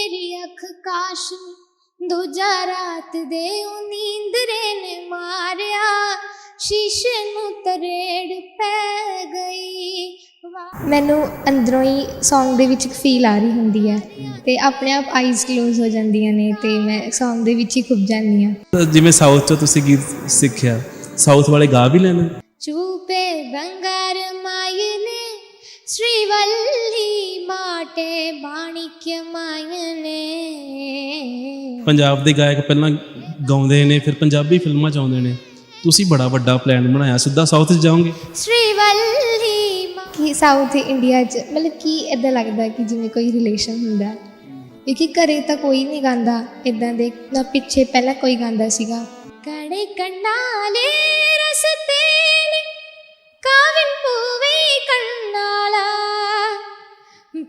ਮੇਰੀ ਅੱਖ ਕਾਸ਼ ਦੂਜਾ ਰਾਤ ਦੇ ਉਹ ਨੀਂਦਰੇ ਨੇ ਮਾਰਿਆ। ਸ਼ੀਸ਼ੇ ਨੂੰ ਤਰੇੜ ਪੈ ਗਈ। ਮੈਨੂੰ ਅੰਦਰੋਂ ਹੀ Song ਦੇ ਵਿੱਚ ਇੱਕ ਫੀਲ ਆ ਰਹੀ ਹੁੰਦੀ ਹੈ ਤੇ ਆਪਣੇ ਆਪ ਆਈਜ਼ ক্লোਜ਼ ਹੋ ਜਾਂਦੀਆਂ ਨੇ ਤੇ ਮੈਂ Song ਦੇ ਵਿੱਚ ਹੀ ਖੁੱਭ ਜਾਂਦੀ ਹਾਂ। ਜਿਵੇਂ ਸਾਊਥ ਤੋਂ ਤੁਸੀਂ ਗੀਤ ਸਿੱਖਿਆ ਸਾਊਥ ਵਾਲੇ ਗਾ ਵੀ ਲੈਣਾ। ਚੂਪੇ ਬੰਗਾਰ ਮਾਇਨੇ ਸ੍ਰੀਵੱਲੀ ਬਾਟੇ ਬਾਣਿਕ ਮੰਗਨੇ ਪੰਜਾਬ ਦੇ ਗਾਇਕ ਪਹਿਲਾਂ ਗਾਉਂਦੇ ਨੇ ਫਿਰ ਪੰਜਾਬੀ ਫਿਲਮਾਂ ਚ ਆਉਂਦੇ ਨੇ। ਤੁਸੀਂ ਬੜਾ ਵੱਡਾ ਪਲਾਨ ਬਣਾਇਆ ਸਿੱਧਾ ਸਾਊਥ 'ਚ ਜਾਓਗੇ? ਸ੍ਰੀਵੱਲੀ ਕੀ ਸਾਊਥ ਇੰਡੀਆ 'ਚ? ਮਤਲਬ ਕੀ ਇਦਾਂ ਲੱਗਦਾ ਕਿ ਜਿਵੇਂ ਕੋਈ ਰਿਲੇਸ਼ਨ ਹੁੰਦਾ? ਕਿਉਂਕਿ ਘਰੇ ਤਾਂ ਕੋਈ ਨਹੀਂ ਗਾਉਂਦਾ ਇਦਾਂ ਦੇ ਨਾ ਪਿੱਛੇ ਪਹਿਲਾਂ ਕੋਈ ਗਾਉਂਦਾ ਸੀਗਾ। ਕੜੇ ਕੰਡਾਲੇ ਰਸਤੇ ਨੇ ਕਾਵਨ ਪੂਵੇ ਕੰਡਾਲਾ।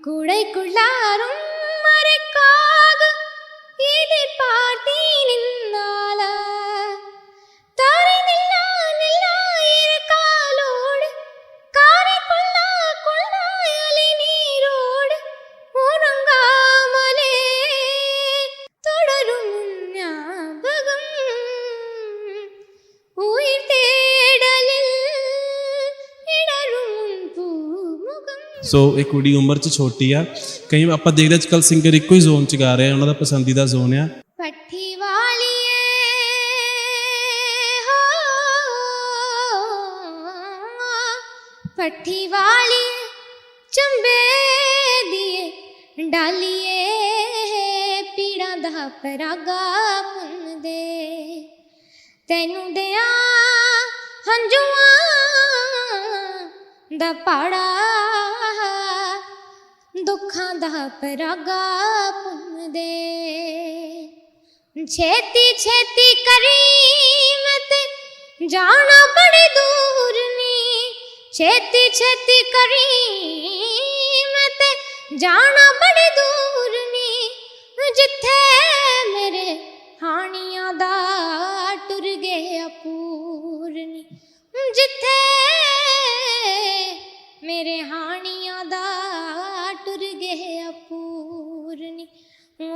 കുടൈക്കുള്ളാറും മരക്കാക ഇതിൽ പാർത്തി ਸੋ ਇਹ ਕੁੜੀ ਉਮਰ 'ਚ ਛੋਟੀ ਆ। ਕਈ ਆਪਾਂ ਦੇਖਦੇ ਅੱਜ ਕੱਲ ਸਿੰਗਰ ਇੱਕੋ ਹੀ ਜ਼ੋਨ 'ਚ ਗਾ ਰਹੇ ਆ, ਉਹਨਾਂ ਦਾ ਪਸੰਦੀਦਾ ਜ਼ੋਨ ਆ। ਪੱਠੀ ਵਾਲੀਏ, ਹੋ। ਪੱਠੀ ਵਾਲੀਏ, ਚੰਬੇ ਦੀਏ, ਡਾਲੀਏ, ਪੀੜਾਂ ਦਾ ਪਰਾਗਾ ਪੁੰਨ ਦੇ ਤੈਨੂੰ ਦਿਆਂ ਹੰਝੂਆਂ ਦਾ ਪਾੜਾ ਦਾ ਪਰਾਗਾ ਪੁੰਨ ਦੇ। ਛੇਤੀ ਛੇਤੀ ਕਰੀ ਮੈਂ ਜਾਣਾ ਬੜੀ ਦੂਰ ਨੀ। ਛੇਤੀ ਛੇਤੀ ਕਰੀ ਮੈਂ ਜਾਣਾ ਬੜੀ ਦੂਰ ਨੀ। ਜਿੱਥੇ ਮੇਰੇ ਹਾਣੀਆਂ ਦਾ ਟੁਰ ਗਿਆ ਪੂਰਨੀ ਜਿੱਥੇ ਮੇਰੇ ਹਾਣੀਆਂ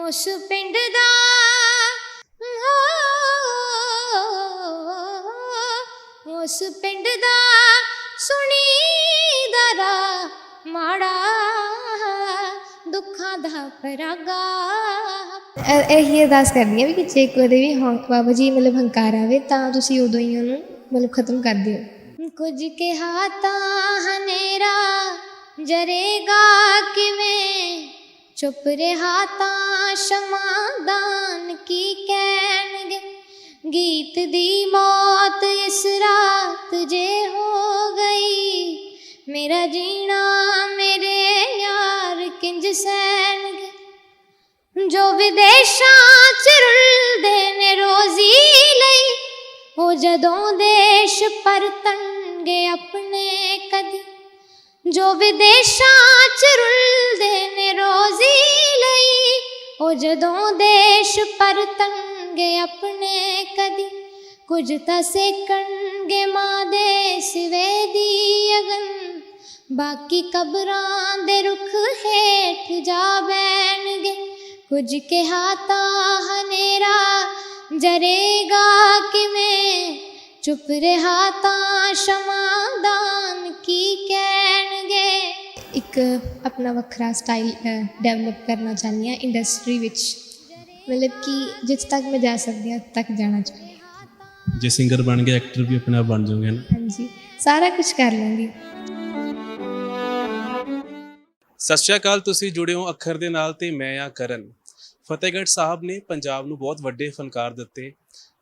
ਉਸ ਪਿੰਡ ਦਾ। ਹੋ, ਉਸ ਪਿੰਡ ਦਾ ਸੁਣੀ ਦਰਾ ਮਾੜਾ ਦੁੱਖਾਂ ਦਾ ਪਰਾਗਾ ਇਹੀ ਅਰਦਾਸ ਕਰਦੀ ਹਾਂ ਵੀ ਕਿ ਜੇ ਕਦੇ ਵੀ ਹੌਂਕ ਬਾਬਾ ਜੀ ਮਤਲਬ ਹੰਕਾਰ ਆਵੇ ਤਾਂ ਤੁਸੀਂ ਉਦੋਂ ਹੀ ਉਹਨੂੰ ਮਤਲਬ ਖਤਮ ਕਰ ਦਿਓ। ਕੁਝ ਕਿਹਾ ਤਾਂ ਹਨੇਰਾ ਜਰੇਗਾ ਕਿਵੇਂ? ਚੁੱਪ ਰਿਹਾ ਤਾਂ ਸ਼ਮਾਦਾਨ ਕੀ ਕਹਿਣਗੇ? ਗੀਤ ਦੀ ਮੌਤ ਇਸ ਰਾਤ ਜੇ ਹੋ ਗਈ, ਮੇਰਾ ਜੀਣਾ ਮੇਰੇ ਯਾਰ ਕਿੰਜ ਸਹਿਣਗੇ? ਜੋ ਵਿਦੇਸ਼ਾਂ ਚ ਰੁਲਦੇ ਨੇ ਰੋਜ਼ੀ ਲਈ, ਉਹ ਜਦੋਂ ਦੇਸ਼ ਪਰਤਣਗੇ ਆਪਣੇ ਕਦੀ। ਜੋ ਵਿਦੇਸ਼ਾਂ ਚ ਰੁਲਦੇ ਨੇ ਰੋਜ਼ੀ ਲਈ, ਉਹ ਜਦੋਂ ਦੇਸ਼ ਪਰਤਣਗੇ ਆਪਣੇ ਕਦੀ, ਕੁਝ ਤਾਂ ਸੇਕਣਗੇ ਮਾਂ ਦੇ ਸਿਵੇ ਦੀ ਅਗਨ। ਬਾਕੀ ਕਬਰਾਂ ਦੇ ਰੁੱਖ ਹੇਠ ਜਾ ਬੈਣਗੇ ਕੁਝ ਕਿਹਾ ਤਾਂ ਹਨੇਰਾ ਜਰੇਗਾ ਕਿਵੇਂ? ਚੁੱਪ ਰਿਹਾ ਤਾਂ ਸ਼ਮਾਦਾਨ ਕੀ ਕਹਿਣਗੇ? ਇੱਕ ਆਪਣਾ ਵੱਖਰਾ ਸਟਾਈਲ ਡਿਵੈਲਪ ਕਰਨਾ ਚਾਹੁੰਦੀ ਹਾਂ ਇੰਡਸਟਰੀ ਵਿੱਚ। ਮਤਲਬ ਕਿ ਜਿੱਥੇ ਤੱਕ ਮੈਂ ਜਾ ਸਕਦੀ ਹਾਂ ਤੱਕ ਜਾਣਾ ਚਾਹੁੰਦੀ ਹਾਂ। ਜੇ ਸਿੰਗਰ ਬਣ ਗਏ ਐਕਟਰ ਵੀ ਆਪਣੇ ਆਪ ਬਣ ਜਾਓਗੇ ਨਾ। ਹਾਂਜੀ ਸਾਰਾ ਕੁਝ ਕਰ ਲੈਂਦੀ ਸਤਿ ਸ਼੍ਰੀ ਅਕਾਲ ਤੁਸੀਂ ਜੁੜੇ ਹੋ ਅੱਖਰ ਦੇ ਨਾਲ ਤੇ ਮੈਂ ਆ ਕਰਨ। ਫਤਿਹਗੜ੍ਹ ਸਾਹਿਬ ਨੇ ਪੰਜਾਬ ਨੂੰ ਬਹੁਤ ਵੱਡੇ ਫਨਕਾਰ ਦਿੱਤੇ।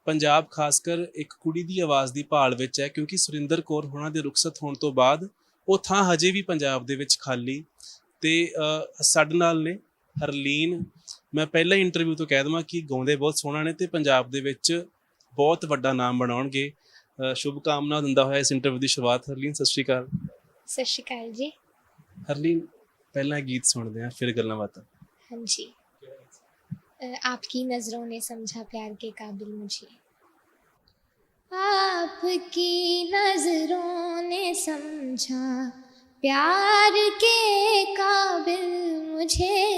ਪੰਜਾਬ ਖਾਸ ਕਰ ਇੱਕ ਕੁੜੀ ਦੀ ਆਵਾਜ਼ ਦੀ ਭਾਲ ਵਿੱਚ ਹੈ ਕਿਉਂਕਿ ਸੁਰਿੰਦਰ ਕੌਰ ਹੋਣਾ ਦੇ ਰੁਖਸਤ ਹੋਣ ਤੋਂ ਬਾਅਦ ਉਹ ਥਾਂ ਹਜੇ ਵੀ ਪੰਜਾਬ ਦੇ ਵਿੱਚ ਖਾਲੀ ਤੇ ਸਾਡੇ ਨਾਲ ਨੇ ਹਰਲੀਨ। ਮੈਂ ਪਹਿਲਾਂ ਇੰਟਰਵਿਊ ਤੋਂ ਕਹਿ ਦਵਾਂ ਕਿ ਗਾਉਂਦੇ ਬਹੁਤ ਸੋਹਣਾ ਨੇ ਤੇ ਪੰਜਾਬ ਦੇ ਵਿੱਚ ਬਹੁਤ ਵੱਡਾ ਨਾਮ ਬਣਾਉਣਗੇ। ਸ਼ੁਭ ਕਾਮਨਾ ਦਿੰਦਾ ਹੋਇਆ ਇਸ ਇੰਟਰਵਿਊ ਦੀ ਸ਼ੁਰੂਆਤ ਹਰਲੀਨ ਸਤਿ ਸ਼੍ਰੀ ਅਕਾਲ। ਸਤਿ ਸ਼੍ਰੀ ਅਕਾਲ ਜੀ। ਹਰਲੀਨ ਪਹਿਲਾਂ ਗੀਤ ਸੁਣਦੇ ਆ ਫਿਰ ਗੱਲਾਂ ਬਾਤਾਂ। ਹਾਂਜੀ। आपकी नज़रों ने समझा प्यार के काबिल मुझे। आपकी नज़रों ने समझा प्यार के काबिल मुझे।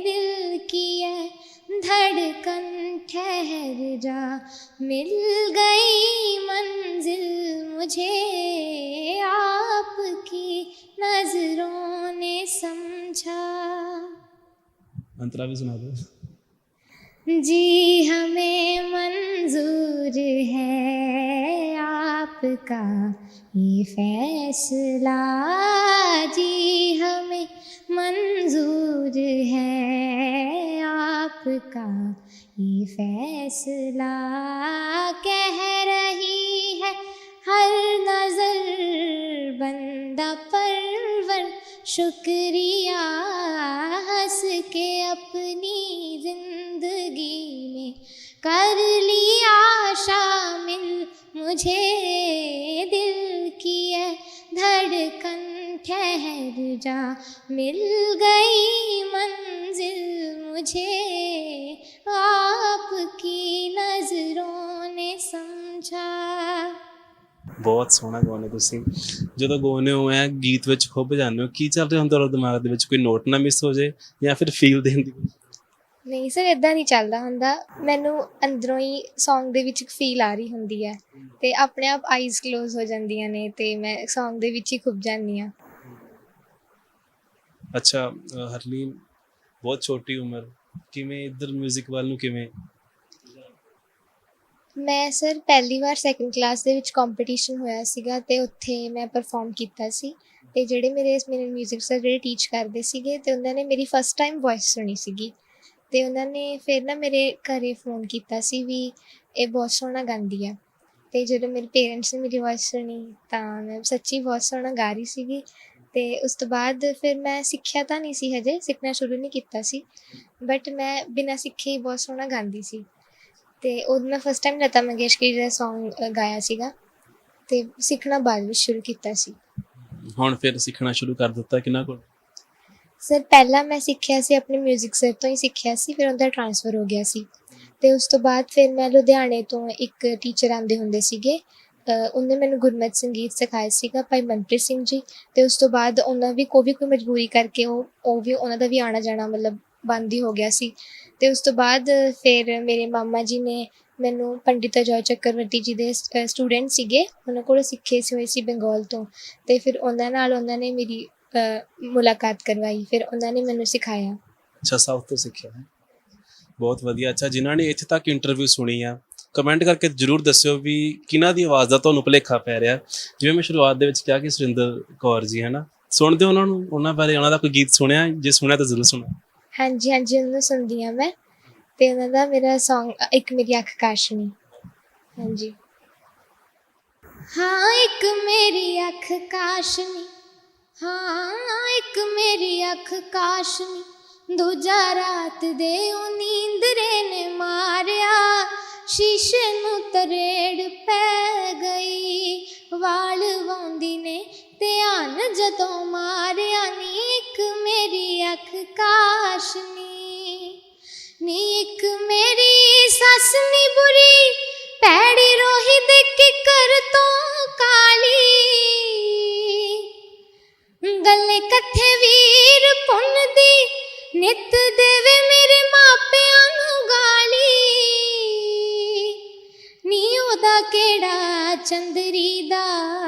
दिल की है धड़कन ठहर जा। मिल गई मंजिल मुझे। आपकी नज़रों ने समझा। अंतरा भी सुना दो। जी हमें मंजूर है आपका ये फैसला। जी हमें मंजूर है आपका ये फैसला। कह रही है हर नज़र बंदा परवर शुक्रिया हंस के अपनी जिंदगी में कर लिया शामिल मुझे दिल की है धड़कन ठहर जा मिल गई मंजिल मुझे आपकी नजरों ने समझा ਬਹੁਤ ਸੋਹਣਾ ਗਾਉਂਦੇ ਤੁਸੀਂ। ਜਦੋਂ ਗਾਉਂਦੇ ਹੋ ਐ ਗੀਤ ਵਿੱਚ ਖੁੱਭ ਜਾਂਦੇ ਹੋ ਕੀ ਚੱਲ ਰਿਹਾ ਹੁੰਦਾ ਤੁਹਾਡੇ ਦਿਮਾਗ ਦੇ ਵਿੱਚ? ਕੋਈ ਨੋਟ ਨਾ ਮਿਸ ਹੋ ਜਾਏ ਜਾਂ ਫਿਰ ਫੀਲ ਦੇਣ ਦੀ ਨਹੀਂ ਸਰ ਇਦਾਂ ਨਹੀਂ ਚੱਲਦਾ ਹੁੰਦਾ। ਮੈਨੂੰ ਅੰਦਰੋਂ ਹੀ Song ਦੇ ਵਿੱਚ ਫੀਲ ਆ ਰਹੀ ਹੁੰਦੀ ਹੈ ਤੇ ਆਪਣੇ ਆਪ ਆਈਜ਼ ক্লোਜ਼ ਹੋ ਜਾਂਦੀਆਂ ਨੇ ਤੇ ਮੈਂ Song ਦੇ ਵਿੱਚ ਹੀ ਖੁੱਭ ਜਾਂਦੀ ਆ ਅੱਛਾ ਹਰਲੀਨ ਬਹੁਤ ਛੋਟੀ ਉਮਰ। ਕਿਵੇਂ ਇੱਧਰ 뮤직 ਵੱਲ ਨੂੰ ਕਿਵੇਂ? ਮੈਂ ਸਰ ਪਹਿਲੀ ਵਾਰ ਸੈਕੰਡ ਕਲਾਸ ਦੇ ਵਿੱਚ ਕੰਪੀਟੀਸ਼ਨ ਹੋਇਆ ਸੀਗਾ ਤੇ ਉੱਥੇ ਮੈਂ ਪਰਫਾਰਮ ਕੀਤਾ ਸੀ ਤੇ ਜਿਹੜੇ ਮੇਰੇ ਮੇਰੇ 뮤직 ਸਰ ਜਿਹੜੇ ਟੀਚ ਕਰਦੇ ਸੀਗੇ ਤੇ ਉਹਨਾਂ ਨੇ ਮੇਰੀ ਫਸਟ ਟਾਈਮ ਵੌਇਸ ਸੁਣੀ ਸੀਗੀ ਤੇ ਉਹਨਾਂ ਨੇ ਫਿਰ ਨਾ ਮੇਰੇ ਘਰੇ ਫੋਨ ਕੀਤਾ ਸੀ ਵੀ ਇਹ ਬਹੁਤ ਸੋਹਣਾ ਗਾਉਂਦੀ ਆ ਤੇ ਜਦੋਂ ਮੇਰੇ ਪੇਰੈਂਟਸ ਨੇ ਮੇਰੀ ਵੌਇਸ ਸੁਣੀ ਤਾਂ ਮੈਂ ਸੱਚੀ ਬਹੁਤ ਸੋਹਣਾ ਗਾ ਰਹੀ ਸੀਗੀ ਤੇ ਉਸ ਤੋਂ ਬਾਅਦ ਫਿਰ ਮੈਂ ਸਿੱਖਿਆ ਤਾਂ ਨਹੀਂ ਸੀ ਹਜੇ, ਸਿੱਖਣਾ ਸ਼ੁਰੂ ਨਹੀਂ ਕੀਤਾ ਸੀ ਬਟ ਮੈਂ ਬਿਨਾਂ ਸਿੱਖੇ ਹੀ ਬਹੁਤ ਸੋਹਣਾ ਗਾਉਂਦੀ ਸੀ। ਤੇ ਉਦੋਂ ਮੈਂ ਫਸਟ ਟਾਈਮ ਲਤਾ ਮੰਗੇਸ਼ਕਰ ਜੀ ਦਾ Song ਗਾਇਆ ਸੀਗਾ ਤੇ ਸਿੱਖਣਾ ਬਾਅਦ ਵਿੱਚ ਸ਼ੁਰੂ ਕੀਤਾ ਸੀ। ਹੁਣ ਫਿਰ ਸਿੱਖਣਾ ਸ਼ੁਰੂ ਕਰ ਦਿੱਤਾ ਕਿੰਨਾ ਕੋਲ? ਸਰ ਪਹਿਲਾਂ ਮੈਂ ਸਿੱਖਿਆ ਸੀ ਆਪਣੇ 뮤직 ਸਰ ਤੋਂ ਹੀ ਸਿੱਖਿਆ ਸੀ ਫਿਰ ਉਹਦਾ ਟਰਾਂਸਫਰ ਹੋ ਗਿਆ ਸੀ। ਤੇ ਉਸ ਤੋਂ ਬਾਅਦ ਫਿਰ ਮੈਂ ਲੁਧਿਆਣੇ ਤੋਂ ਇੱਕ ਟੀਚਰ ਆਂਦੇ ਹੁੰਦੇ ਸੀਗੇ ਉਹਨੇ ਮੈਨੂੰ ਗੁਰਮਤਿ ਸੰਗੀਤ ਸਿਖਾਇਆ ਸੀਗਾ ਭਾਈ ਮਨਪ੍ਰੀਤ ਸਿੰਘ ਜੀ। ਤੇ ਉਸ ਤੋਂ ਬਾਅਦ ਉਹਨਾਂ ਵੀ ਕੋਈ ਵੀ ਕੋਈ ਮਜਬੂਰੀ ਕਰਕੇ ਉਹ ਉਹ ਵੀ ਉਹਨਾਂ ਦਾ ਵੀ ਆਣਾ ਜਾਣਾ ਮਤਲਬ ਬੰਦ ਹੀ ਹੋ ਗਿਆ ਸੀ। ਤੇ ਉਸ ਤੋਂ ਬਾਅਦ ਫਿਰ ਮੇਰੇ ਮਾਮਾ ਜੀ ਨੇ ਮੈਨੂੰ ਪੰਡਿਤ ਅਜੈ ਚੱਕਰਵਰਤੀ ਜੀ ਦੇ ਸਟੂਡੈਂਟ ਸੀਗੇ। ਉਹਨਾਂ ਕੋਲ ਸਿੱਖੇ ਸੀ ਹੋਏ ਸੀ ਬੰਗਾਲ ਤੋਂ। ਤੇ ਫਿਰ ਉਹਨਾਂ ਨਾਲ ਉਹਨਾਂ ਨੇ ਮੇਰੀ ਮੁਲਾਕਾਤ ਕਰਵਾਈ। ਫਿਰ ਉਹਨਾਂ ਨੇ ਮੈਨੂੰ ਸਿਖਾਇਆ। ਅੱਛਾ ਸਾਊਥ ਤੋਂ ਸਿੱਖਿਆ ਹੈ। ਬਹੁਤ ਵਧੀਆ। ਅੱਛਾ, ਜਿਨ੍ਹਾਂ ਨੇ ਇੱਥੇ ਤੱਕ ਇੰਟਰਵਿਊ ਸੁਣੀ ਆ ਕਮੈਂਟ ਕਰਕੇ ਜਰੂਰ ਦੱਸਿਓ ਵੀ ਕਿਹਨਾਂ ਦੀ ਆਵਾਜ਼ ਦਾ ਤੁਹਾਨੂੰ ਭੁਲੇਖਾ ਪੈ ਰਿਹਾ। ਜਿਵੇਂ ਮੈਂ ਸ਼ੁਰੂਆਤ ਦੇ ਵਿੱਚ ਕਿਹਾ ਕਿ ਸੁਰਿੰਦਰ ਕੌਰ ਜੀ ਹੈ ਨਾ ਸੁਣਦੇ ਹੋ ਉਹਨਾਂ ਨੂੰ? ਉਹਨਾਂ ਬਾਰੇ ਉਹਨਾਂ ਦਾ ਕੋਈ ਗੀਤ ਸੁਣਿਆ? ਜੇ ਸੁਣਿਆ ਤਾਂ ਜ਼ਰੂਰ ਸੁਣਾਓ ਹਾਂਜੀ ਹਾਂਜੀ, ਉਹਨੂੰ ਸੁਣਦੀ ਆ ਮੈਂ। ਤੇ ਉਹਨਾਂ ਦਾ ਮੇਰਾ Song, ਇੱਕ ਮੇਰੀ ਅੱਖ ਕਾਸ਼ਨੀ। ਹਾਂਜੀ। ਹਾਂ, ਇੱਕ ਮੇਰੀ ਅੱਖ ਕਾਸ਼ਨੀ। ਹਾਂ, ਇੱਕ ਮੇਰੀ ਅੱਖ ਕਾਸ਼ਨੀ। ਦੂਜਾ ਰਾਤ ਦੇ ਉਹ ਨੀਂਦਰੇ ਨੇ ਮਾਰਿਆ। ਸ਼ੀਸ਼ੇ ਨੂੰ ਤਰੇੜ ਪੈ ਗਈ। ਵਾਲ ਵਾਉਂਦੀ ਨੇ ਧਿਆਨ ਜਦੋਂ ਮਾਰਿਆ। ਨੀ ਇੱਕ ਮੇਰੀ ਅੱਖ ਕਾਸ਼ਨੀ ਨੀ ਇੱਕ ਮੇਰੀ ਸੱਸ ਨੀ ਬੁਰੀ ਪੈੜੀ ਰੋਹੀ ਦੇ ਕਿਕਰ ਤੋਂ ਕਾਲੀ ਗੱਲੇ ਕੱਥੇ ਵੀਰ ਪੁੰਨ ਦੀ ਨਿਤ ਦੇਵੇ ਮੇਰੇ ਮਾਪਿਆਂ ਨੂੰ ਗਾਲੀ ਨੀ ਉਹਦਾ ਕਿਹੜਾ ਚੰਦਰੀ ਦਾ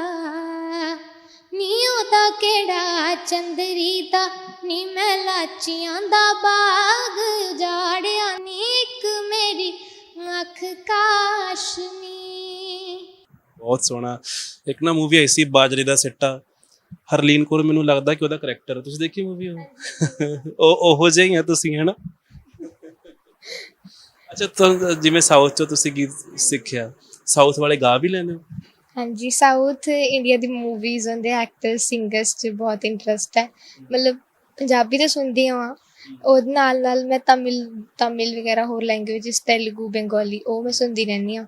ਉਹਦਾ ਕਿਹੜਾ ਚੰਦਰੀ ਦਾ? ਨੀ ਮੈਂ ਲਾਚੀਆਂ ਦਾ ਬਾਗ ਉਜਾੜਿਆ ਨੀ ਇੱਕ ਮੇਰੀ ਅੱਖ ਕਾਸ਼ਨੀ। ਬਹੁਤ ਸੋਹਣਾ। ਇੱਕ ਨਾ ਮੂਵੀ ਆਈ ਸੀ ਬਾਜਰੇ ਦਾ ਸਿੱਟਾ। ਹਰਲੀਨ ਕੌਰ ਮੈਨੂੰ ਲੱਗਦਾ ਕਿ ਉਹਦਾ ਕਰੈਕਟਰ ਤੁਸੀਂ ਦੇਖੀ ਮੂਵੀ ਉਹ? ਉਹ ਜਿਹੇ ਹੀ ਆ ਤੁਸੀਂ ਹੈਨਾ? ਅੱਛਾ ਤਾਂ ਜਿਵੇਂ ਸਾਊਥ ਚੋਂ ਤੁਸੀਂ ਗੀਤ ਸਿੱਖਿਆ ਸਾਊਥ ਵਾਲੇ ਗਾ ਵੀ ਲੈਂਦੇ ਹੋ? ਹਾਂਜੀ ਸਾਊਥ ਇੰਡੀਆ ਦੀ ਮੂਵੀਜ਼ ਉਹਦੇ ਐਕਟਰਸ ਸਿੰਗਰਸ 'ਚ ਬਹੁਤ ਇੰਟਰਸਟ ਹੈ ਮਤਲਬ ਪੰਜਾਬੀ ਤਾਂ ਸੁਣਦੀ ਹਾਂ ਉਹਦੇ ਨਾਲ ਨਾਲ ਮੈਂ ਤਮਿਲ ਤਮਿਲ ਵਗੈਰਾ ਹੋਰ ਲੈਂਗੁਏਜਸ ਤੇਲਗੂ ਬੰਗਾਲੀ ਉਹ ਮੈਂ ਸੁਣਦੀ ਰਹਿੰਦੀ ਹਾਂ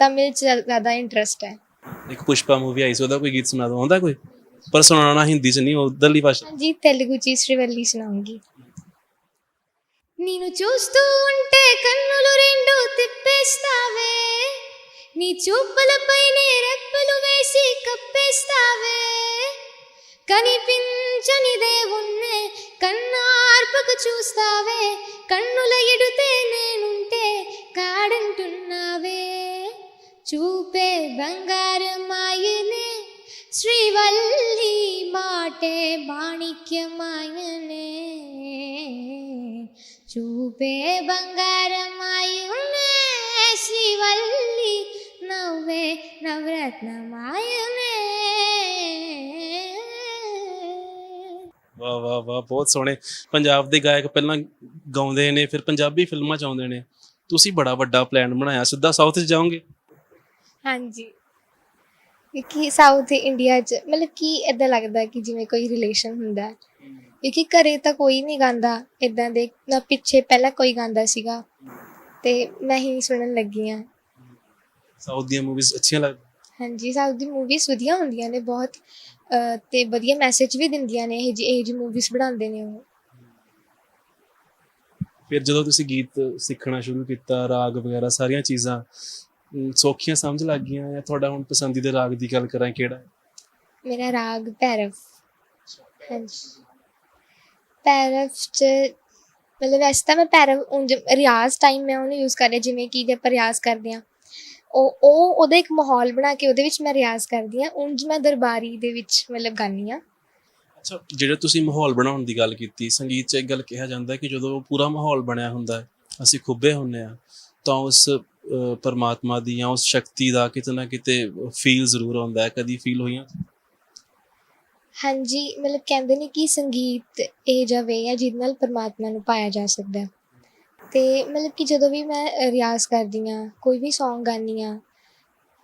ਤਮਿਲ 'ਚ ਜ਼ਿਆਦਾ ਇੰਟਰਸਟ ਹੈ ਇੱਕ ਪੁਸ਼ਪਾ ਮੂਵੀ ਆਈ ਸੀ ਉਹਦਾ ਕੋਈ ਗੀਤ ਸੁਣਾ ਦੋ ਆਉਂਦਾ ਕੋਈ ਪਰ ਸੁਣਾਉਣਾ ਹਿੰਦੀ ਚ ਨਹੀਂ ਉਧਰਲੀ ਭਾਸ਼ਾ ਹਾਂਜੀ తెలుగు 'ਚ శ్రీవల్లి సునాంగి నిన్ను చూస్తూ ఉంటే కన్నులు రెండు తిప్పేస్తావే నీ చూపులపైనే రెప్పలు వేసి కప్పేస్తావే కనిపించ కనిపించని దేవుణ్ణే కన్నార్పకు చూస్తావే కన్నుల ఎడుతే నేనుంటే కాడంటున్నావే చూపే బంగారమాయనే శ్రీవల్లి మాటే మాణిక్యమాయనే చూపే బంగారమాయునే శ్రీవల్లి నవ్వే ਨਵਰਤਨਮਾਇਨੇ ਵਾਹ ਵਾਹ ਵਾਹ ਬਹੁਤ ਸੋਹਣੇ ਪੰਜਾਬ ਦੇ ਗਾਇਕ ਪਹਿਲਾਂ ਗਾਉਂਦੇ ਨੇ ਫਿਰ ਪੰਜਾਬੀ ਫਿਲਮਾਂ ਚ ਆਉਂਦੇ ਨੇ ਤੁਸੀਂ ਬੜਾ ਵੱਡਾ ਪਲਾਨ ਬਣਾਇਆ ਸਿੱਧਾ ਸਾਊਥ 'ਚ ਜਾਓਗੇ ਹਾਂਜੀ ਕਿ ਸਾਊਥ ਇੰਡੀਆ 'ਚ ਮਤਲਬ ਕਿ ਇਦਾਂ ਲੱਗਦਾ ਕਿ ਜਿਵੇਂ ਕੋਈ ਰਿਲੇਸ਼ਨ ਹੁੰਦਾ ਹੈ। ਕਿਉਂਕਿ ਘਰੇ ਤਾਂ ਕੋਈ ਨਹੀਂ ਗਾਉਂਦਾ ਇਦਾਂ ਦੇ ਨਾ ਪਿੱਛੇ ਪਹਿਲਾਂ ਕੋਈ ਗਾਉਂਦਾ ਸੀਗਾ ਤੇ ਮੈਂ ਹੀ ਸੁਣਨ ਲੱਗੀ ਹਾਂ ਸਾਊਥ ਦੀਆਂ ਮੂਵੀਜ਼ ਅੱਛੀਆਂ ਲੱਗਦੀਆਂ? ਹਾਂਜੀ ਸਾਊਥ ਦੀ ਮੂਵੀਜ਼ ਵਧੀਆ ਹੁੰਦੀਆਂ ਨੇ ਬਹੁਤ ਅਹ, ਤੇ ਵਧੀਆ ਮੈਸੇਜ ਵੀ ਦਿੰਦੀਆਂ ਨੇ ਇਹ ਜਿਹੀ ਇਹ ਜਿਹੀ ਮੂਵੀਜ਼ ਬਣਾਉਂਦੇ ਨੇ ਉਹ। ਫਿਰ ਜਦੋਂ ਤੁਸੀਂ ਗੀਤ ਸਿੱਖਣਾ ਸ਼ੁਰੂ ਕੀਤਾ ਰਾਗ ਵਗੈਰਾ ਸਾਰੀਆਂ ਚੀਜ਼ਾਂ ਅਮ, ਸੌਖੀਆਂ ਸਮਝ ਲੱਗ ਗਈਆਂ ਜਾਂ ਤੁਹਾਡਾ ਹੁਣ ਪਸੰਦੀਦਾ ਰਾਗ ਦੀ ਗੱਲ ਕਰਾਂ ਕਿਹੜਾ ਹੈ? ਮੇਰਾ ਰਾਗ ਭੈਰਵ। ਹਾਂਜੀ। ਭੈਰਵ ਚ ਮਤਲਬ ਵੈਸੇ ਤਾਂ ਮੈਂ ਭੈਰਵ ਉਂਝ ਰਿਆਜ਼ ਟਾਈਮ ਮੈਂ ਉਹਨੂੰ ਯੂਜ਼ ਕਰ ਰਹੀ ਜਿਵੇਂ ਕਿ ਜੇ ਆਪਾਂ ਰਿਆਜ਼ ਕਰਦੇ ਹਾਂ ਉਹ ਉਹ ਉਹਦਾ ਇੱਕ ਮਾਹੌਲ ਬਣਾ ਕੇ ਉਹਦੇ ਵਿੱਚ ਮੈਂ ਰਿਆਜ਼ ਕਰਦੀ ਹਾਂ ਉਂਝ ਮੈਂ ਦਰਬਾਰੀ ਦੇ ਵਿੱਚ ਮਤਲਬ ਹਾਂ। ਅੱਛਾ ਜਿਹੜੇ ਤੁਸੀਂ ਮਾਹੌਲ ਬਣਾਉਣ ਦੀ ਗੱਲ ਕੀਤੀ ਸੰਗੀਤ 'ਚ ਇੱਕ ਗੱਲ ਕਿਹਾ ਜਾਂਦਾ ਹੈ ਕਿ ਜਦੋਂ ਪੂਰਾ ਮਾਹੌਲ ਬਣਿਆ ਹੁੰਦਾ ਹੈ ਅਸੀਂ ਖੁੱਬੇ ਹੁੰਨੇ ਆ ਤਾਂ ਉਸ ਪਰਮਾਤਮਾ ਦੀ ਜਾਂ ਉਸ ਸ਼ਕਤੀ ਦਾ ਕਿਤੇ ਨਾ ਕਿਤੇ ਫੀਲ ਜ਼ਰੂਰ ਆਉਂਦਾ ਹੈ ਕਦੀ ਫੀਲ ਹੋਈਆਂ? ਹਾਂਜੀ ਮਤਲਬ ਕਹਿੰਦੇ ਨੇ ਕਿ ਸੰਗੀਤ ਇਹ ਜਿਹਾ ਵੇ ਹੈ ਜਿਹਦੇ ਨਾਲ ਪਰਮਾਤਮਾ ਨੂੰ ਪਾਇਆ ਜਾ ਸਕਦਾ ਹੈ। ਤੇ ਮਤਲਬ ਕਿ ਜਦੋਂ ਵੀ ਮੈਂ ਅ, ਰਿਆਜ਼ ਕਰਦੀ ਹਾਂ ਕੋਈ ਵੀ Song ਗਾਉਂਦੀ ਹਾਂ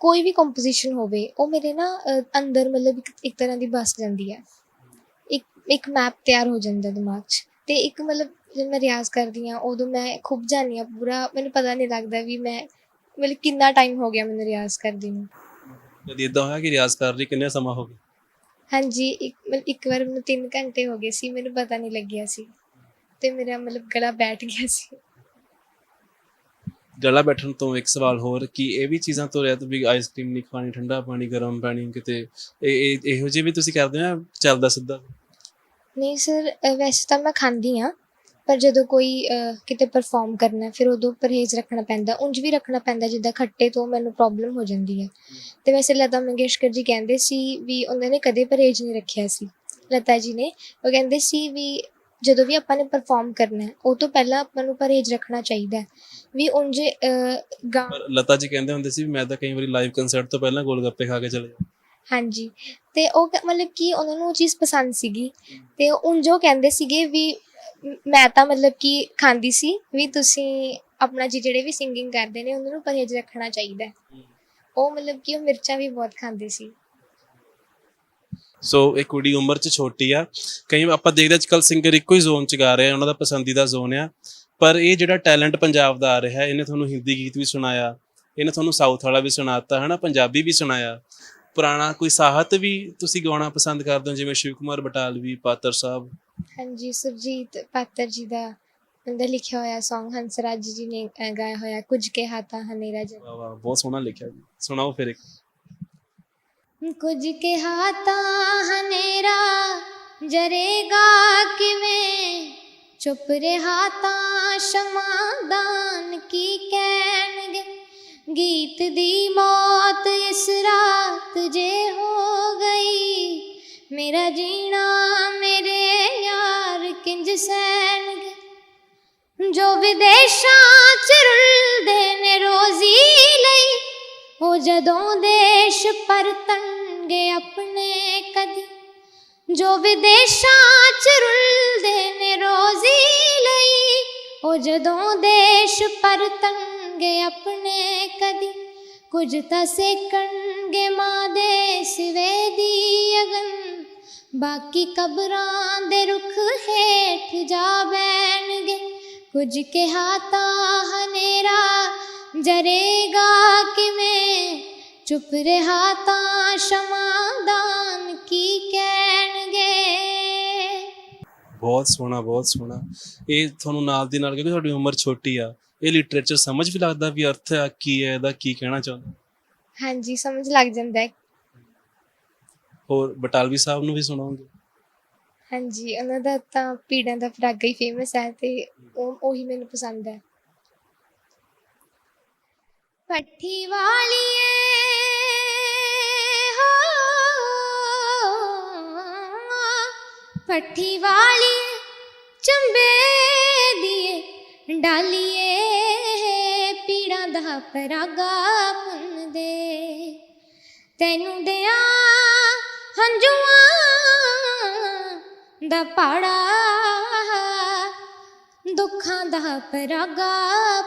ਕੋਈ ਵੀ ਕੰਪੋਜੀਸ਼ਨ ਹੋਵੇ ਉਹ ਮੇਰੇ ਨਾ ਅ, ਅੰਦਰ ਮਤਲਬ ਇੱਕ ਇੱਕ ਤਰ੍ਹਾਂ ਦੀ ਬਸ ਜਾਂਦੀ ਹੈ। ਇੱਕ ਇੱਕ ਮੈਪ ਤਿਆਰ ਹੋ ਜਾਂਦਾ ਦਿਮਾਗ 'ਚ ਤੇ ਇੱਕ ਮਤਲਬ ਜਦੋਂ ਮੈਂ ਰਿਆਜ਼ ਕਰਦੀ ਹਾਂ ਉਦੋਂ ਮੈਂ ਖੁੱਭ ਜਾਂਦੀ ਹਾਂ ਪੂਰਾ ਮੈਨੂੰ ਪਤਾ ਨਹੀਂ ਲੱਗਦਾ ਵੀ ਮੈਂ ਮਤਲਬ ਕਿੰਨਾ ਟਾਈਮ ਹੋ ਗਿਆ ਮੈਨੂੰ ਰਿਆਜ਼ ਕਰਦੀ ਨੂੰ। ਕਦੀ ਇਦਾਂ ਹੋਇਆ ਕਿ ਰਿਆਜ਼ ਕਰ ਰਹੀ ਕਿੰਨੇ ਸਮਾਂ ਹੋ ਗਿਆ ਹਾਂਜੀ ਇੱਕ ਮਤਲਬ ਇੱਕ ਵਾਰ ਮੈਨੂੰ 3 ਘੰਟੇ ਹੋ ਗਏ ਸੀ ਮੈਨੂੰ ਪਤਾ ਨਹੀਂ ਲੱਗਿਆ ਸੀ। ਤੇ ਮੇਰਾ ਮਤਲਬ ਗਲਾ ਬੈਠ ਗਿਆ ਸੀ। ਗਲਾ ਬੈਠਣ ਤੋਂ ਇੱਕ ਸਵਾਲ ਹੋਰ ਕਿ ਇਹ ਵੀ ਚੀਜ਼ਾਂ ਤੋਂ ਰਹਿਤ ਵੀ ਆਈਸਕ੍ਰੀਮ ਨਹੀਂ ਖਾਣੀ, ਠੰਡਾ ਪਾਣੀ, ਗਰਮ ਪਾਣੀ ਕਿਤੇ, ਇਹ, ਇਹੋ ਜਿਹੇ ਵੀ ਤੁਸੀਂ ਕਰਦੇ ਹੋ ਚੱਲਦਾ ਸਿੱਧਾ? ਨਹੀਂ ਸਰ ਵੈਸੇ ਤਾਂ ਮੈਂ ਖਾਂਦੀ ਹਾਂ, ਪਰ ਜਦੋਂ ਕੋਈ ਕਿਤੇ ਪਰਫਾਰਮ ਕਰਨਾ, ਫਿਰ ਉਦੋਂ ਪਰਹੇਜ਼ ਰੱਖਣਾ ਪੈਂਦਾ, ਉਂਝ ਵੀ ਰੱਖਣਾ ਪੈਂਦਾ ਜਿੱਦਾਂ ਖੱਟੇ ਤੋਂ ਮੈਨੂੰ ਪ੍ਰੋਬਲਮ ਹੋ ਜਾਂਦੀ ਹੈ। ਤੇ ਵੈਸੇ ਲਤਾ ਮੰਗੇਸ਼ਕਰ ਜੀ ਕਹਿੰਦੇ ਸੀ ਵੀ ਉਹਨਾਂ ਨੇ ਕਦੇ ਪਰਹੇਜ਼ ਨਹੀਂ ਰੱਖਿਆ ਸੀ। ਲਤਾ ਜੀ ਨੇ, ਉਹ ਕਹਿੰਦੇ ਸੀ ਵੀ ਜਦੋਂ ਵੀ ਆਪਾਂ ਨੇ ਪਰਫਾਰਮ ਕਰਨਾ ਹੈ ਉਹ ਤੋਂ ਪਹਿਲਾਂ ਆਪਾਂ ਨੂੰ ਪਰਹੇਜ਼ ਰੱਖਣਾ ਚਾਹੀਦਾ ਹੈ ਵੀ ਉਂਝ ਗਾ ਲਤਾ ਜੀ ਕਹਿੰਦੇ ਹੁੰਦੇ ਸੀ ਵੀ ਮੈਂ ਤਾਂ ਕਈ ਵਾਰੀ ਲਾਈਵ ਕੰਸਰਟ ਤੋਂ ਪਹਿਲਾਂ ਗੋਲ ਗੱਪੇ ਖਾ ਕੇ ਚਲੇ ਜਾ ਹਾਂਜੀ ਤੇ ਉਹ ਮਤਲਬ ਕਿ ਉਹਨਾਂ ਨੂੰ ਉਹ ਚੀਜ਼ ਪਸੰਦ ਸੀਗੀ ਤੇ ਉਂਝ ਉਹ ਕਹਿੰਦੇ ਸੀਗੇ ਵੀ ਮ- ਤਾਂ ਮਤਲਬ ਕਿ ਖਾਂਦੀ ਸੀ ਵੀ ਤੁਸੀਂ ਆਪਣਾ ਜੀ ਜਿਹੜੇ ਵੀ ਸਿੰਗਿੰਗ ਕਰਦੇ ਨੇ ਉਹਨਾਂ ਨੂੰ ਪਰਹੇਜ਼ ਰੱਖਣਾ ਚਾਹੀਦਾ। ਉਹ ਮਤਲਬ ਕਿ ਉਹ ਮਿਰਚਾਂ ਵੀ ਬਹੁਤ ਖਾਂਦੇ ਸੀ। ਸੋ ਇਹ ਕੁੜੀ ਉਮਰ 'ਚ ਛੋਟੀ ਆ। ਕਈ ਆਪਾਂ ਦੇਖਦੇ ਅੱਜ ਕੱਲ ਸਿੰਗਰ ਇੱਕੋ ਹੀ ਜ਼ੋਨ 'ਚ ਗਾ ਰਹੇ ਆ ਉਹਨਾਂ ਦਾ ਪਸੰਦੀਦਾ ਜ਼ੋਨ ਆ। ਪਰ ਇਹ ਜਿਹੜਾ ਟੈਲੈਂਟ ਪੰਜਾਬ ਦਾ ਆ ਰਿਹਾ ਇਹਨੇ ਤੁਹਾਨੂੰ ਹਿੰਦੀ ਗੀਤ ਵੀ ਸੁਣਾਇਆ ਇਹਨੇ ਤੁਹਾਨੂੰ ਸਾਊਥ ਵਾਲਾ ਵੀ ਸੁਣਾਤਾ ਹਨਾ ਪੰਜਾਬੀ ਵੀ ਸੁਣਾਇਆ। ਪੁਰਾਣਾ ਕੋਈ ਸਾਹਿਤ ਵੀ ਤੁਸੀਂ ਗਾਉਣਾ ਪਸੰਦ ਕਰਦੇ ਹੋ ਜਿਵੇਂ ਸ਼ਿਵ ਕੁਮਾਰ ਬਟਾਲਵੀ ਪਾਤਰ ਸਾਹਿਬ? ਹਾਂਜੀ ਸੁਰਜੀਤ ਪਾਤਰ ਜੀ ਦਾ ਅੰਦਰ ਲਿਖਿਆ ਹੋਇਆ Song ਹੰਸਰਾਜ ਜੀ ਨੇ ਗਾਇਆ ਹੋਇਆ ਕੁਝ ਕੇ ਹਾਥਾਂ ਹਨੇਰਾ ਜਗ ਵਾਹ ਵਾਹ ਬਹੁਤ ਸੋਹਣਾ ਲਿਖਿਆ ਜੀ। ਸੁਣਾਓ ਫਿਰ ਇੱਕ। ਕੁਝ ਕਿਹਾ ਤਾਂ ਹਨੇਰਾ ਜਰੇਗਾ ਕਿਵੇਂ ਚੁੱਪ ਰਿਹਾ ਤਾਂ ਸ਼ਮਾਦਾਨ ਕੀ ਕਹਿਣਗੇ ਗੀਤ ਦੀ ਮੌਤ ਇਸ ਰਾਤ ਜੇ ਹੋ ਗਈ ਮੇਰਾ ਜੀਣਾ ਮੇਰੇ ਯਾਰ ਕਿੰਜ ਸਹਿਣਗੇ ਜੋ ਵਿਦੇਸ਼ਾਂ ਚ ਰੁਲਦੇ ਨੇ ਰੋਜ਼ੀ ਲਈ ਉਹ ਜਦੋਂ ਦੇਸ਼ ਪਰਤਣਗੇ ਆਪਣੇ ਕਦੀ, ਜੋ ਵਿਦੇਸ਼ਾਂ ਚ ਰੁਲਦੇ ਨੇ ਰੋਜ਼ੀ ਲਈ, ਉਹ ਜਦੋਂ ਦੇਸ਼ ਪਰਤਣਗੇ ਆਪਣੇ ਕਦੀ, ਕੁਝ ਤਾਂ ਸੇਕਣਗੇ ਮਾਂ ਦੇ ਸਿਵੇ ਦੀ ਅਗਨ, ਬਾਕੀ ਕਬਰਾਂ ਦੇ ਰੁੱਖ ਹੇਠ ਜਾ ਬੈਣਗੇ ਕੁਝ ਕਿਹਾ ਤਾਂ ਹਨੇਰਾ ਜਰੇਗਾ ਕਿਵੇਂ? ਚੁੱਪ ਰਿਹਾ ਤਾਂ ਸ਼ਮਾਦਾਨ ਕੀ ਕਹਿਣਗੇ? ਬਹੁਤ ਸੋਹਣਾ ਬਹੁਤ ਸੋਹਣਾ। ਇਹ ਤੁਹਾਨੂੰ ਨਾਲ ਦੀ ਨਾਲ ਕਿਉਂਕਿ ਤੁਹਾਡੀ ਉਮਰ ਛੋਟੀ ਆ ਇਹ ਲਿਟਰੇਚਰ ਸਮਝ ਵੀ ਲੱਗਦਾ ਵੀ ਅਰਥ ਆ ਕੀ ਹੈ ਇਹਦਾ ਕੀ ਕਹਿਣਾ ਚਾਹੁੰਦਾ। ਹਾਂਜੀ ਸਮਝ ਲੱਗ ਜਾਂਦਾ ਹੈ। ਹੋਰ ਬਟਾਲਵੀ ਸਾਹਿਬ ਨੂੰ ਵੀ ਸੁਣਾਉਂਗੇ ਹਾਂਜੀ ਉਹਨਾਂ ਦਾ ਤਾਂ ਪੀੜਾਂ ਦਾ ਪਰਾਗਾ ਹੀ ਫੇਮਸ ਹੈ ਤੇ ਉਹ ਉਹੀ ਮੈਨੂੰ ਪਸੰਦ ਹੈ। ਪੱਠੀ ਵਾਲੀਏ, ਹੋ। ਪੱਠੀ ਵਾਲੀਏ, ਚੰਬੇ ਦੀਏ, ਡਾਲੀਏ, ਪੀੜਾਂ ਦਾ ਪਰਾਗਾ ਪੁੰਦੇ ਤੈਨੂੰ ਦਿਆ ਹੰਝੂਆਂ ਦਾ ਪਾੜਾ, ਦੁੱਖਾਂ ਦਾ ਪਰਾਗਾ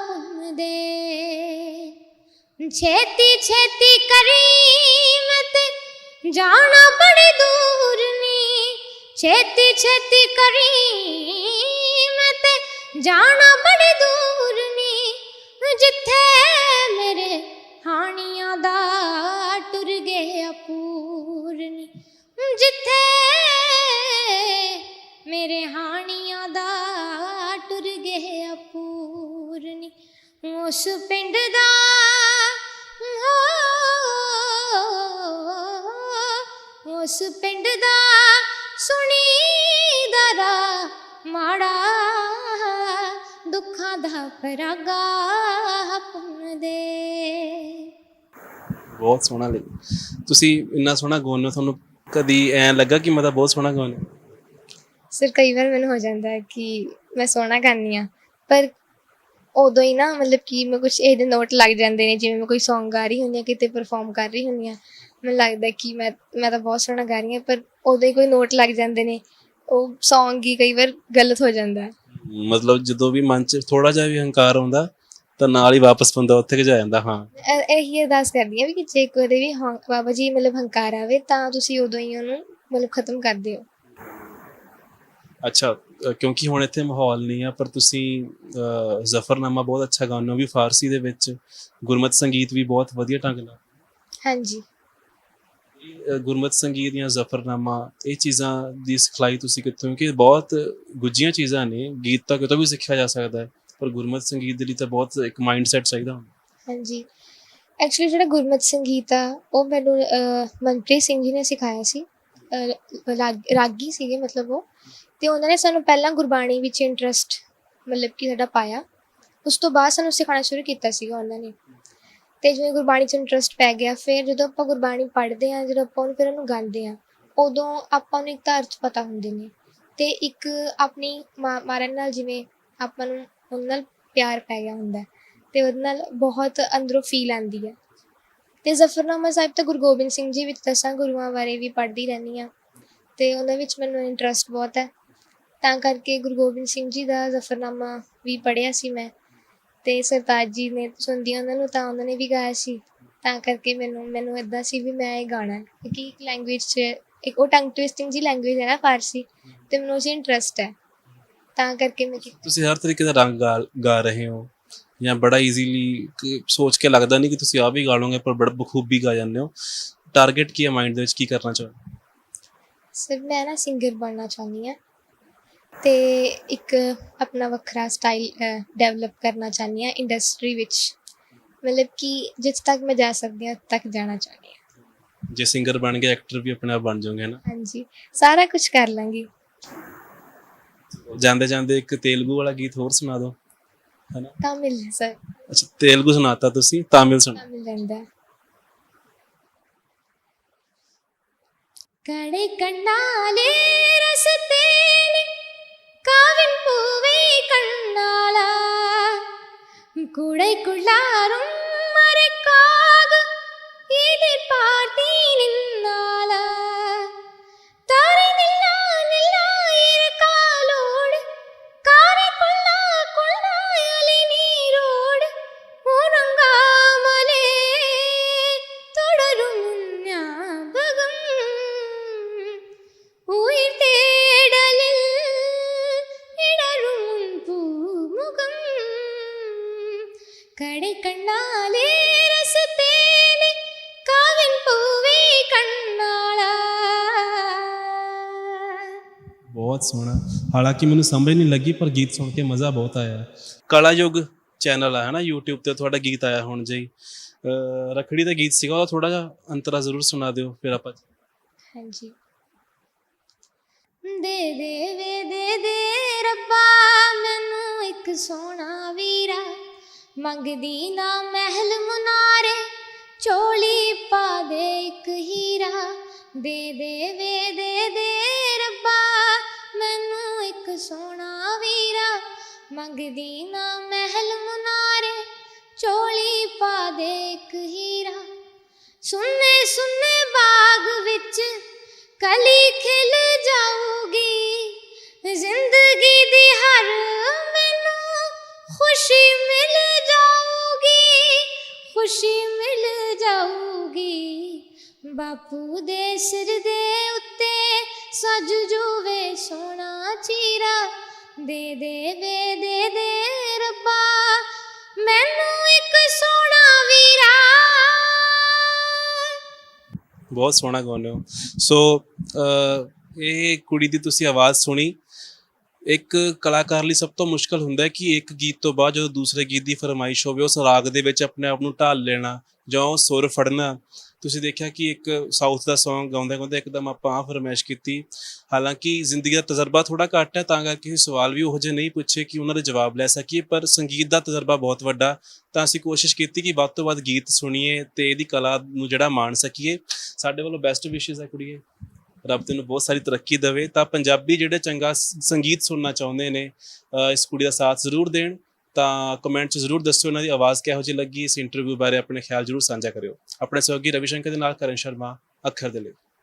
ਪੁੰਦੇ ਛੇਤੀ ਛੇਤੀ ਕਰੀ ਮੈਂ ਜਾਣਾ ਬੜੀ ਦੂਰ ਨੀ। ਛੇਤੀ ਛੇਤੀ ਕਰੀ ਮੈਂ ਜਾਣਾ ਬੜੀ ਦੂਰ ਨੀ। ਜਿੱਥੇ ਮੇਰੇ ਹਾਣੀਆਂ ਦਾ ਟੁਰ ਗਏ ਪੂਰਨੀ ਜਿੱਥੇ ਮੇਰੇ ਹਾਣੀਆਂ ਉਸ ਪਿੰਡ ਦਾ। ਉਸ ਪਿੰਡ ਦਾ ਸੁਣੀ ਦਰਾ ਮਾੜਾ ਦੁੱਖਾਂ ਦਾ ਪਰਾਗਾ ਪੁੰਨ ਦੇ। ਬਹੁਤ ਸੋਹਣਾ ਲੱਗ ਤੁਸੀਂ ਇੰਨਾ ਸੋਹਣਾ ਗਾਉਂਦੇ ਤੁਹਾਨੂੰ ਕਦੀ ਐ ਲੱਗਾ ਕਿ ਮੈਂ ਤਾਂ ਬਹੁਤ ਸੋਹਣਾ ਗਾਉਂਦਾ? ਸਰ ਕਈ ਵਾਰ ਮੈਨੂੰ ਹੋ ਜਾਂਦਾ ਹੈ ਕਿ ਮੈਂ ਸੋਹਣਾ ਗਾਉਂਦੀ ਹਾਂ ਪਰ ਉਦੋਂ ਹੀ ਨਾ ਮਤਲਬ ਕਿ ਮੈਂ ਕੁਝ ਇਹਦੇ ਨੋਟ ਲੱਗ ਜਾਂਦੇ ਨੇ ਜਿਵੇਂ ਮੈਂ ਕੋਈ Song ਗਾ ਰਹੀ ਹੁੰਦੀ ਹਾਂ ਕਿਤੇ ਪਰਫਾਰਮ ਕਰ ਰਹੀ ਹੁੰਦੀ ਹਾਂ ਮੈਨੂੰ ਲੱਗਦਾ ਕਿ ਮੈਂ ਮੈਂ ਤਾਂ ਬਹੁਤ ਸੋਹਣਾ ਗਾ ਰਹੀ ਹਾਂ ਪਰ ਉਦੋਂ ਹੀ ਕੋਈ ਨੋਟ ਲੱਗ ਜਾਂਦੇ ਨੇ ਉਹ Song ਹੀ ਕਈ ਵਾਰ ਗਲਤ ਹੋ ਜਾਂਦਾ ਹੈ। ਮਤਲਬ ਜਦੋਂ ਵੀ ਮਨ 'ਚ ਥੋੜਾ ਜਿਹਾ ਵੀ ਹੰਕਾਰ ਆਉਂਦਾ ਤਾਂ ਨਾਲ ਹੀ ਵਾਪਸ ਬੰਦਾ ਉੱਥੇ ਕਿ ਜਾ ਜਾਂਦਾ ਹਾਂ। ਇਹ- ਇਹੀ ਅਰਦਾਸ ਕਰਦੀ ਹਾਂ ਵੀ ਕਿ ਜੇ ਕੋਈ ਵੀ ਹਾਂ- ਬਾਬਾ ਜੀ ਮਤਲਬ ਹੰਕਾਰ ਆਵੇ ਤਾਂ ਤੁਸੀਂ ਉਦੋਂ ਹੀ ਉਹਨੂੰ ਮਤਲਬ ਖਤਮ ਕਰ ਦਿਓ। ਅੱਛਾ। ਕਿਉਂਕਿ ਹੁਣ ਇੱਥੇ ਮਾਹੌਲ ਨਹੀਂ ਆ ਪਰ ਤੁਸੀਂ ਜ਼ਫਰਨਾਮਾ ਬਹੁਤ ਅੱਛਾ ਗਾਉਂਦੇ ਹੋ ਵੀ ਫਾਰਸੀ ਦੇ ਵਿੱਚ ਗੁਰਮਤ ਸੰਗੀਤ ਵੀ ਬਹੁਤ ਵਧੀਆ ਢੰਗ ਨਾਲ। ਹਾਂਜੀ। ਗੁਰਮਤ ਸੰਗੀਤ ਜਾਂ ਜ਼ਫਰਨਾਮਾ ਇਹ ਚੀਜ਼ਾਂ ਦੀ ਸਿਖਲਾਈ ਤੁਸੀਂ ਕਿੱਥੋਂ ਕਿ ਬਹੁਤ ਗੁੱਝੀਆਂ ਚੀਜ਼ਾਂ ਨੇ ਗੀਤ ਤਾਂ ਕਿਤੋਂ ਵੀ ਸਿੱਖਿਆ ਜਾ ਸਕਦਾ ਹੈ ਪਰ ਗੁਰਮਤ ਸੰਗੀਤ ਦੇ ਲਈ ਤਾਂ ਬਹੁਤ ਇੱਕ ਮਾਈਂਡਸੈਟ ਚਾਹੀਦਾ ਹੁੰਦਾ। ਹਾਂਜੀ। ਐਕਚੁਅਲੀ ਜਿਹੜਾ ਗੁਰਮਤ ਸੰਗੀਤ ਆ ਉਹ ਮੈਨੂੰ ਮਨਪ੍ਰੀਤ ਸਿੰਘ ਜੀ ਨੇ ਸਿਖਾਇਆ ਸੀ। ਰਾਗੀ ਸੀਗੇ ਮਤਲਬ ਉਹ। ਤੇ ਉਹਨਾਂ ਨੇ ਸਾਨੂੰ ਪਹਿਲਾਂ ਗੁਰਬਾਣੀ ਵਿੱਚ ਇੰਟਰਸਟ ਮਤਲਬ ਕਿ ਸਾਡਾ ਪਾਇਆ। ਉਸ ਤੋਂ ਬਾਅਦ ਸਾਨੂੰ ਸਿਖਾਉਣਾ ਸ਼ੁਰੂ ਕੀਤਾ ਸੀਗਾ ਉਹਨਾਂ ਨੇ। ਤੇ ਜਿਵੇਂ ਗੁਰਬਾਣੀ 'ਚ ਇੰਟਰਸਟ ਪੈ ਗਿਆ, ਫਿਰ ਜਦੋਂ ਆਪਾਂ ਗੁਰਬਾਣੀ ਪੜ੍ਹਦੇ ਹਾਂ, ਜਦੋਂ ਆਪਾਂ ਉਹਨੂੰ ਫਿਰ ਉਹਨੂੰ ਗਾਉਂਦੇ ਹਾਂ, ਉਦੋਂ ਆਪਾਂ ਨੂੰ ਇੱਕ ਤਾਂ ਅਰਥ ਪਤਾ ਹੁੰਦੇ ਨੇ। ਤੇ ਇੱਕ ਆਪਣੀ ਮਾਂ, ਮਾਰਨ ਨਾਲ ਜਿਵੇਂ ਆਪਾਂ ਨੂੰ, ਉਹਨਾਂ ਨਾਲ ਪਿਆਰ ਪੈ ਗਿਆ ਹੁੰਦਾ। ਹੈ ਤੇ ਉਹਦੇ ਨਾਲ ਬਹੁਤ ਅੰਦਰੋਂ ਫੀਲ ਆਉਂਦੀ ਹੈ। ਤੇ ਜ਼ਫਰਨਾਮਾ ਸਾਹਿਬ ਤਾਂ ਗੁਰੂ ਗੋਬਿੰਦ ਸਿੰਘ ਜੀ ਵਿੱਚ ਦਸਾਂ ਗੁਰੂਆਂ ਬਾਰੇ ਵੀ ਪੜ੍ਹਦੀ ਰਹਿੰਦੀ ਹਾਂ ਤੇ ਉਹਨਾਂ ਵਿੱਚ ਮੈਨੂੰ ਇੰਟਰਸਟ ਬਹੁਤ ਹੈ। ਤਾਂ ਕਰਕੇ ਗੁਰੂ ਗੋਬਿੰਦ ਸਿੰਘ ਜੀ ਦਾ ਜ਼ਫਰਨਾਮਾ ਵੀ ਪੜ੍ਹਿਆ ਸੀ ਮੈਂ ਤੇ ਸਰਤਾਜ ਜੀ ਨੇ ਸੁਣਦੀ ਉਹਨਾਂ ਨੂੰ ਤਾਂ ਉਹਨਾਂ ਨੇ ਵੀ ਗਾਇਆ ਸੀ। ਤਾਂ ਕਰਕੇ ਮੈਨੂੰ ਮੈਨੂੰ ਇਦਾਂ ਸੀ ਵੀ ਮੈਂ ਇਹ ਗਾਣਾ ਕਿਉਂਕਿ ਇੱਕ ਲੈਂਗੁਏਜ 'ਚ ਇੱਕ ਉਹ ਟੰਗ ਟਵਿਸਟਿੰਗ ਜੀ ਲੈਂਗੁਏਜ ਹੈ ਨਾ ਫਾਰਸੀ ਤੇ ਮੈਨੂੰ ਉਸ ਇੰਟਰਸਟ ਹੈ। ਤਾਂ ਕਰਕੇ ਮੈਂ ਕੀਤੀ ਤੁਸੀਂ ਹਰ ਤਰੀਕੇ ਦਾ ਰੰਗ ਗਾ ਗਾ ਰਹੇ ਹੋ। ਜਾਂ ਬੜਾ ਈਜ਼ੀਲੀ ਸੋਚ ਕੇ ਲੱਗਦਾ ਨਹੀਂ ਕਿ ਤੁਸੀਂ ਆਪ ਹੀ ਗਾ ਲਓਗੇ ਪਰ ਬੜਾ ਬਖੂਬੀ ਗਾ ਜਾਂਦੇ ਹੋ। ਟਾਰਗੇਟ ਕੀ ਹੈ ਮਾਈਂਡ ਦੇ ਵਿੱਚ? ਕੀ ਕਰਨਾ ਚਾਹੁੰਦੇ ਸਿਰ ਮੈਂ ਨਾ ਸਿੰਗਰ ਬਣਨਾ ਚਾਹੁੰਦੀ ਹਾਂ ਤੇ ਇੱਕ ਆਪਣਾ ਵੱਖਰਾ ਸਟਾਈਲ ਡਿਵੈਲਪ ਕਰਨਾ ਚਾਹੁੰਦੀ ਹਾਂ ਇੰਡਸਟਰੀ ਵਿੱਚ। ਮਤਲਬ ਕਿ ਜਿੱਥੇ ਤੱਕ ਮੈਂ ਜਾ ਸਕਦੀ ਹਾਂ ਤੱਕ ਜਾਣਾ ਚਾਹੁੰਦੀ ਹਾਂ। ਜੇ ਸਿੰਗਰ ਬਣ ਗਏ ਐਕਟਰ ਵੀ ਆਪਣੇ ਆਪ ਬਣ ਜਾਓਗੇ ਨਾ? ਹਾਂਜੀ ਸਾਰਾ ਕੁਝ ਕਰ ਲਾਂਗੀ। ਜਾਂਦੇ ਜਾਂਦੇ ਇੱਕ ਤੇਲਗੂ ਵਾਲਾ ਗੀਤ ਹੋਰ ਸੁਣਾ ਦਿਓ। है ना तमिल है सर ਅੱਛਾ ਤੇਲਗੂ ਸੁਣਾਤਾ ਤੁਸੀਂ? ਤਾਮਿਲ ਸੁਣਾ। தமிழ் வந்த கடை கண்ணாலே ரசித்தேனே காவின் பூவை கண்ணாலா குடைக்குள்ளாரும் ਬਹੁਤ ਸੋਹਣਾ। ਹਾਲਾਂਕਿ ਮੈਨੂੰ ਸਮਝ ਨਹੀਂ ਲੱਗੀ, ਪਰ ਗੀਤ ਸੁਣ ਕੇ ਮਜ਼ਾ ਬਹੁਤ ਆਇਆ। ਕਲਾ ਚੈਨਲ ਆ ਹੈ YouTube ਤੇ ਤੁਹਾਡਾ ਗੀਤ ਆਇਆ ਹੁਣ ਜੀ ਰਖੜੀ ਦਾ ਗੀਤ ਸੀਗਾ ਉਹ ਥੋੜਾ ਜਿਹਾ ਅੰਤਰਾ ਜ਼ਰੂਰ ਸੁਣਾ ਦਿਓ, ਫਿਰ ਆਪਾਂ। ਹਾਂਜੀ। ਦੇ ਦੇ, ਵੇ, ਦੇ ਦੇ, ਰੱਬਾ, ਮੈਨੂੰ ਇੱਕ ਸੋਹਣਾ ਵੀਰਾ। ਮੰਗਦੀ ਨਾ ਮਹਿਲ ਮੁਨਾਰੇ, ਚੋਲੀ ਪਾ ਦੇ ਇੱਕ ਹੀਰਾ। ਦੇ ਦੇ, ਵੇ, ਦੇ ਦੇ, ਰੱਬਾ ਮੈਨੂੰ ਇੱਕ ਸੋਹਣਾ ਵੀਰਾ ਮੰਗਦੀ ਨਾ ਮਹਿਲ ਮੁਨਾਰੇ, ਚੋਲੀ ਪਾ ਦੇ ਇੱਕ ਹੀਰਾ। ਸੁੰਨੇ ਸੁੰਨੇ ਬਾਗ ਵਿੱਚ ਕਲੀ ਖਿਲ ਜਾਊਗੀ, ਜ਼ਿੰਦਗੀ ਦੀ ਹਰ ਮੈਨੂੰ ਖੁਸ਼ੀ ਮਿਲ ਜਾਊਗੀ, ਖੁਸ਼ੀ ਮਿਲ ਜਾਊਗੀ। ਬਾਪੂ ਦੇ ਸਿਰ ਦੇ ਉੱਤੇ ਸਜ ਜੂਵੇ ਸੋਹਣਾ ਚੀਰਾ। ਦੇ ਦੇ ਵੇ ਦੇ ਦੇ ਰੱਬਾ ਮੈਨੂੰ ਇੱਕ ਸੋਹਣਾ ਵੀਰਾ। ਬਹੁਤ ਸੋਹਣਾ ਗਾਉਂਦੇ ਹੋ। ਸੋ ਅਹ, ਇਹ ਕੁੜੀ ਦੀ ਤੁਸੀਂ ਆਵਾਜ਼ ਸੁਣੀ। ਇੱਕ ਕਲਾਕਾਰ ਲਈ ਸਭ ਤੋਂ ਮੁਸ਼ਕਲ ਹੁੰਦਾ ਹੈ ਕਿ ਇੱਕ ਗੀਤ ਤੋਂ ਬਾਅਦ ਜਦੋਂ ਦੂਸਰੇ ਗੀਤ ਦੀ ਫਰਮਾਇਸ਼ ਹੋਵੇ ਉਸ ਰਾਗ ਦੇ ਵਿੱਚ ਆਪਣੇ ਆਪ ਨੂੰ ਢਾਲ ਲੈਣਾ ਜਾਂ ਉਹ ਸੁਰ ਫੜਨਾ ਤੁਸੀਂ ਦੇਖਿਆ ਕਿ ਇੱਕ ਸਾਊਥ ਦਾ Song ਗਾਉਂਦੇ ਗਾਉਂਦੇ ਇੱਕਦਮ ਆਪਾਂ ਆਹ ਫਰਮਾਇਸ਼ ਕੀਤੀ। ਹਾਲਾਂਕਿ ਜ਼ਿੰਦਗੀ ਦਾ ਤਜਰਬਾ ਥੋੜਾ ਘੱਟ ਹੈ, ਤਾਂ ਕਰਕੇ ਸਵਾਲ ਵੀ ਉਹੋ ਜਿਹੇ ਨਹੀਂ ਪੁੱਛੇ ਕਿ ਉਹਨਾਂ ਦੇ ਜਵਾਬ ਲੈ ਸਕੀਏ, ਪਰ ਸੰਗੀਤ ਦਾ ਤਜਰਬਾ ਬਹੁਤ ਵੱਡਾ। ਤਾਂ ਅਸੀਂ ਕੋਸ਼ਿਸ਼ ਕੀਤੀ ਕਿ ਵੱਧ ਤੋਂ ਵੱਧ ਗੀਤ ਸੁਣੀਏ ਤੇ ਇਹਦੀ ਕਲਾ ਨੂੰ ਜਿਹੜਾ ਮਾਣ ਸਕੀਏ। ਸਾਡੇ ਵੱਲੋਂ ਬੈਸਟ ਵਿਸ਼ੇਸ ਹੈ ਕੁੜੀਏ। ਰੱਬ ਤੈਨੂੰ ਬਹੁਤ ਸਾਰੀ ਤਰੱਕੀ ਦੇਵੇ। ਤਾਂ ਪੰਜਾਬੀ ਜਿਹੜੇ ਚੰਗਾ ਸੰਗੀਤ ਸੁਣਨਾ ਚਾਹੁੰਦੇ ਨੇ ਇਸ ਕੁੜੀ ਦਾ ਸਾਥ ਜ਼ਰੂਰ ਦੇਣ। ਤਾਂ ਕਮੈਂਟ 'ਚ ਜ਼ਰੂਰ ਦੱਸਿਓ ਉਹਨਾਂ ਦੀ ਆਵਾਜ਼ ਕਿਹੋ ਜਿਹੀ ਲੱਗੀ, ਇਸ ਇੰਟਰਵਿਊ ਬਾਰੇ ਆਪਣੇ ਖਿਆਲ ਜ਼ਰੂਰ ਸਾਂਝਾ ਕਰਿਓ। ਆਪਣੇ ਸਹਿਯੋਗੀ ਰਵੀ ਸ਼ੰਕਰ ਦੇ ਨਾਲ ਕਰਨ ਸ਼ਰਮਾ, ਅੱਖਰ ਦੇ ਲਈ